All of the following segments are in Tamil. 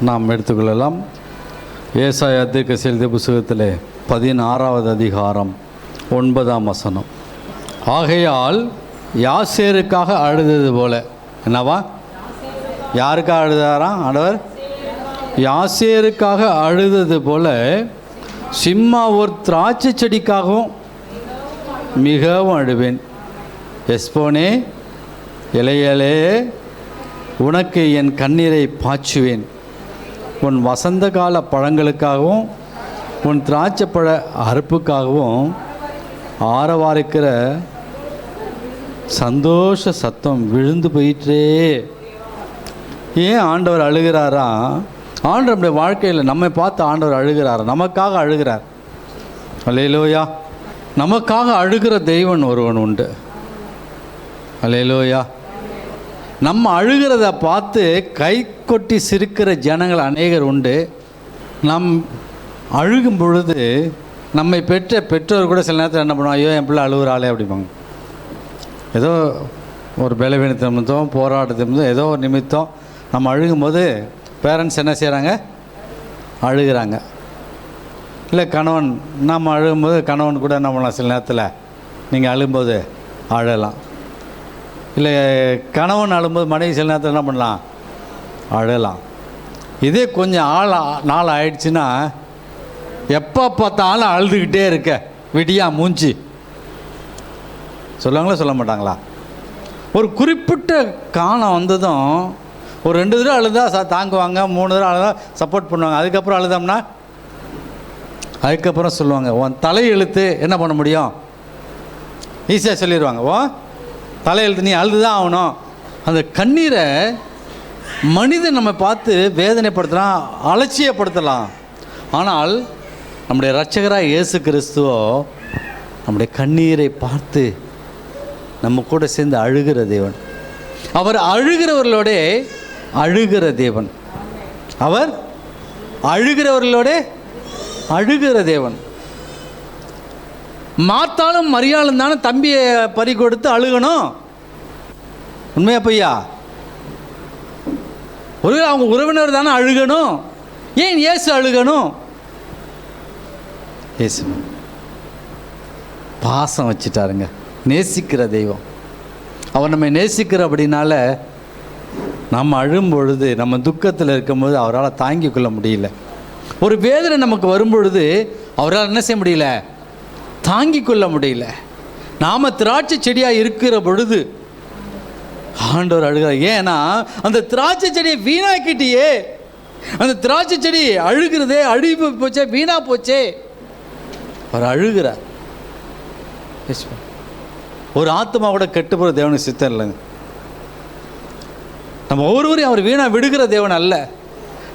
நாம் எடுத்துக்கொள்ளலாம். ஏசாயா தீர்க்க புஸ்தகத்தில் பதினாறாவது அதிகாரம் ஒன்பதாம் வசனம். ஆகையால் யாசேருக்காக அழுதது போல. என்னவா? யாருக்காக அழுதாராம் ஆண்டவர்? யாசேருக்காக அழுதது போல சிம்மா ஒரு திராட்சை செடிக்காகவும் மிகவும் அழுவேன். எஸ்போனே இலையலே உனக்கு என் கண்ணீரை பாய்ச்சுவேன். உன் வசந்த கால பழங்களுக்காகவும் உன் திராட்சைப்பழ அறுப்புக்காகவும் ஆரவாரிக்கிற சந்தோஷ சத்தம் விழுந்து போயிட்டே ஏன் ஆண்டவர் அழுகிறாரா? ஆண்டவர் நம்முடைய வாழ்க்கையில் நம்மை பார்த்து ஆண்டவர் அழுகிறார்? நமக்காக அழுகிறார். அலையலோயா நமக்காக அழுகிற தெய்வன் ஒருவன் உண்டு. அல்லேலூயா. நம்ம அழுகிறத பார்த்து கை கொட்டி சிரிக்கிற ஜனங்கள் அநேகர் உண்டு. நம் அழுகும் பொழுது நம்மை பெற்ற பெற்றோர் கூட சில நேரத்தில் என்ன பண்ணுவோம் ஐயோ என் பிள்ளை அழுகுறாளே அப்படிம்பாங்க. ஏதோ ஒரு பலவீனத்து நிமித்தம் போராட்ட நிமித்தம் ஏதோ ஒரு நிமித்தம் நம்ம அழுகும்போது பேரண்ட்ஸ் என்ன செய்கிறாங்க அழுகிறாங்க. இல்லை கணவன் நம்ம அழுகும்போது கணவன் கூட என்ன பண்ணலாம் சில நேரத்தில்? நீங்கள் அழுகும்போது அழலாம். இல்லை கணவன் அழும்போது மனைவி சில நேரத்தில் என்ன பண்ணலாம்? அழலாம். இதே கொஞ்சம் ஆள் நாள் ஆயிடுச்சுன்னா எப்போ பார்த்தாலும் அழுதுகிட்டே இருக்க விடியா மூஞ்சி. சொல்லுவாங்களா சொல்ல மாட்டாங்களா? ஒரு குறிப்பிட்ட காலம் வந்ததும் ஒரு ரெண்டு தடவை அழுதா ச தாங்குவாங்க மூணு தடவை அழுதா சப்போர்ட் பண்ணுவாங்க. அதுக்கப்புறம் அழுதோம்னா? அதுக்கப்புறம் சொல்லுவாங்க உன் தலையெழுத்து என்ன பண்ண முடியும்? ஈஸியாக சொல்லிடுவாங்க ஓ தலையெழுத்து நீ அழுது தான் ஆகணும். அந்த கண்ணீரை மனிதன் நம்ம பார்த்து வேதனைப்படுத்தலாம் அலட்சியப்படுத்தலாம். ஆனால் நம்முடைய ரட்சகராக இயேசு கிறிஸ்துவோ நம்முடைய கண்ணீரை பார்த்து நம்ம கூட சேர்ந்து அழுகிற தேவன். அவர் அழுகிறவர்களோட அழுகிற தேவன். அவர் அழுகிறவர்களோட அழுகிற தேவன். மாத்தாலும் மரியாளும் தானே தம்பியை பறி கொடுத்து அழுகணும்? உண்மையா பையா ஒரு அவங்க உறவினர் தானே அழுகணும்? ஏன் இயேசு அழுகணும்? இயேசு. பாசம் வச்சுட்டாருங்க. நேசிக்கிற தெய்வம். அவர் நம்ம நேசிக்கிற அப்படின்னால நம்ம அழும் பொழுது நம்ம துக்கத்தில் இருக்கும்போது அவரால் தாங்கிக் கொள்ள முடியல. ஒரு வேதனை நமக்கு வரும் பொழுது அவரால் என்ன செய்ய முடியல? தாங்கிக் கொள்ள முடியல. நாம் திராட்சை செடியாக இருக்கிற பொழுது ஆண்டவர் அழுகிறார். ஏன்னா அந்த திராட்சை செடியை வீணாக்கிட்டியே. அந்த திராட்சை செடி அழுகிறதே அழுகி போச்சே வீணா போச்சே. அவர் அழுகிறார். ஒரு ஆத்மா கூட கெட்டு போகிற தேவனுக்கு சித்தம் இல்லைங்க. நம்ம ஒவ்வொருவரையும் அவர் வீணாக விடுகிற தேவன் அல்ல.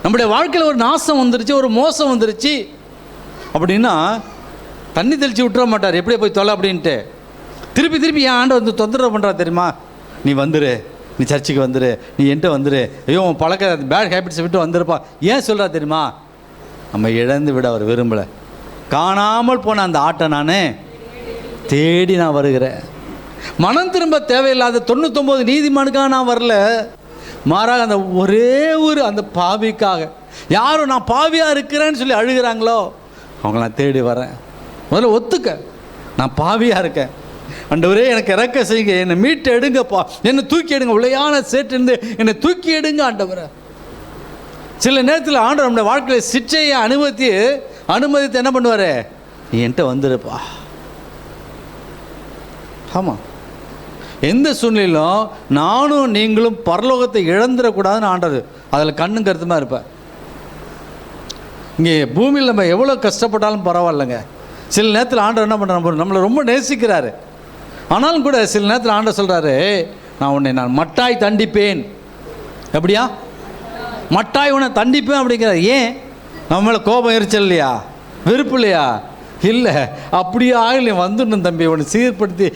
நம்முடைய வாழ்க்கையில் ஒரு நாசம் வந்துருச்சு ஒரு மோசம் வந்துருச்சு. அப்படின்னா தண்ணி தெளித்து விட்டுற மாட்டார். எப்படியே போய் தொலை அப்படின்ட்டு. திருப்பி திருப்பி என் ஆண்டு வந்து தொந்தரவு பண்ணுறா தெரியுமா? நீ வந்துரு. நீ சர்ச்சுக்கு வந்துரு. நீ என்கிட்ட வந்துரு. ஐயோ உன் பழக்க பேட் ஹேபிட்ஸை விட்டு வந்துருப்பா. ஏன் சொல்கிறா தெரியுமா? நம்ம இழந்து விட அவர் விரும்பலை. காணாமல் போன அந்த ஆட்டை நான் தேடி நான் வருகிறேன். மனம் திரும்ப தேவையில்லாத தொண்ணூத்தொம்பது நீதிமானுக்காக நான் வரல. மாறாக அந்த ஒரே ஒரு அந்த பாவிக்காக. யாரும் நான் பாவியாக இருக்கிறேன்னு சொல்லி அழுகிறாங்களோ அவங்கள நான் தேடி வரேன். முதல்ல ஒத்துக்க. நான் பாவியாக இருக்கேன். ஆண்டவரே எனக்கு இறக்க செய்யுங்க. என்னை மீட்டு எடுங்கப்பா என்னை தூக்கி எடுங்க உள்ளையான சேட்டிருந்து என்னை தூக்கி எடுங்க ஆண்டவரை. சில நேரத்தில் ஆண்டவர் நம்முடைய வாழ்க்கையில் சிற்றையை அனுமதி அனுமதித்து என்ன பண்ணுவார்? நீ என்கிட்ட வந்துடுப்பா ஆமாம் எந்த சூழ்நிலையிலும் நானும் நீங்களும் பரலோகத்தை இழந்துடக்கூடாதுன்னு ஆண்டது அதில் கண்ணும் கருத்துமாக இருப்பேன் இங்கே பூமியில் நம்ம எவ்வளோ கஷ்டப்பட்டாலும் பரவாயில்லைங்க. சில நேரத்தில் ஆண்டவர் என்ன பண்ணுறாரு நம்மளை ரொம்ப நேசிக்கிறாரு. ஆனாலும் கூட சில நேரத்தில் ஆண்டவர் சொல்கிறாரு நான் உன்னை நான் மட்டாய் தண்டிப்பேன். எப்படியா? மட்டாய் உன்னை தண்டிப்பேன் அப்படிங்கிறார். ஏன்? நம்ம மேலே கோபம் எரிச்சல் இல்லையா? வெறுப்பு இல்லையா? இல்லை அப்படியே ஆகலையும் வந்துடணும் தம்பி. உன்னை சீர்படுத்தி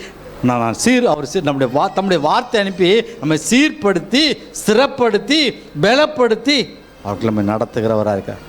நான் நான் சீர் அவர் சீர் நம்முடைய வா தம்முடைய வார்த்தை அனுப்பி நம்ம சீர்படுத்தி ஸ்திரப்படுத்தி பலப்படுத்தி அவர்களை நம்ம நடத்துகிறவராக இருக்கார்.